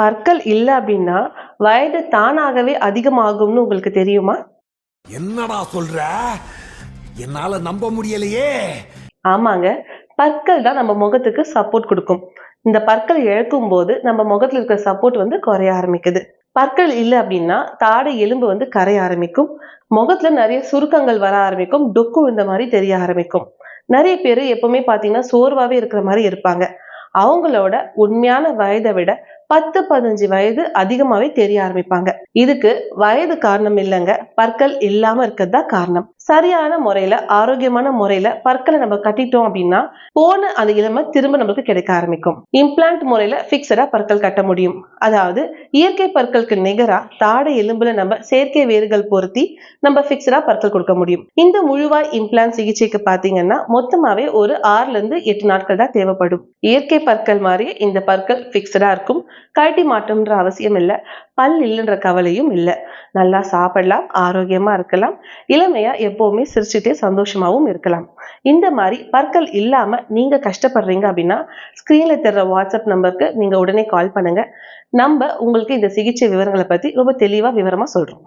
பற்கள் இல்ல அப்படின்னா வயது தானாகவே அதிகமாகும்னு உங்களுக்கு தெரியுமா? என்னடா சொல்ற? என்னால நம்ப முடியலையே. ஆமாங்க. பற்கள் தான் நம்ம முகத்துக்கு சப்போர்ட் கொடுக்கும். இந்த பற்கள் இழக்கும் போது நம்ம முகத்துல இருக்கிற சப்போர்ட் வந்து குறைய ஆரம்பிக்குது. பற்கள் இல்லை அப்படின்னா தாடை எலும்பு வந்து கரைய ஆரம்பிக்கும். முகத்துல நிறைய சுருக்கங்கள் வர ஆரம்பிக்கும். டொக்கு இந்த மாதிரி தெரிய ஆரம்பிக்கும். நிறைய பேர் எப்பவுமே பார்த்தீங்கன்னா சோர்வாவே இருக்கிற மாதிரி இருப்பாங்க. அவங்களோட உண்மையான வயதை விட பத்து பதினஞ்சு வயது அதிகமாவே தெரிய ஆரம்பிப்பாங்க. இதுக்கு வயது காரணம் இல்லைங்க. பற்கள் இல்லாம இருக்கிறது தான் காரணம். சரியான முறையில ஆரோக்கியமான முறையில பற்களை நம்ம கட்டிட்டோம் அப்படின்னா போன அந்த இளமை திரும்ப நமக்கு கிடைக்க ஆரம்பிக்கும். இம்ப்ளான்ட் முறையில பிக்சடா பற்கள் கட்ட முடியும். அதாவது இயற்கை பற்களுக்கு நிகரா தாடை எலும்புல நம்ம செயற்கை வேர்கள் பொருத்தி நம்ம பிக்சடா பற்கள் கொடுக்க முடியும். இந்த முழுவாய் இம்ப்ளான் சிகிச்சைக்கு பாத்தீங்கன்னா மொத்தமாவே ஒரு ஆறுல இருந்து எட்டு நாட்கள் தான் தேவைப்படும். இயற்கை பற்கள் மாதிரி இந்த பற்கள் பிக்சடா இருக்கும். கழட்டி மாட்டோம்ன்ற அவசியம் இல்லை. பல் இல்லைன்ற கவலையும் இல்லை. நல்லா சாப்பிடலாம் ஆரோக்கியமா இருக்கலாம். இளமையா எப்பவுமே சிரிச்சுட்டே சந்தோஷமாவும் இருக்கலாம். இந்த மாதிரி பற்கள் இல்லாமல் நீங்கள் கஷ்டப்படுறீங்க அப்படின்னா ஸ்க்ரீனில் தர்ற வாட்ஸ்அப் நம்பருக்கு நீங்கள் உடனே கால் பண்ணுங்கள் நம்ம உங்களுக்கு இந்த சிகிச்சை விவரங்களை பற்றி ரொம்ப தெளிவாக விவரமாக சொல்கிறோம்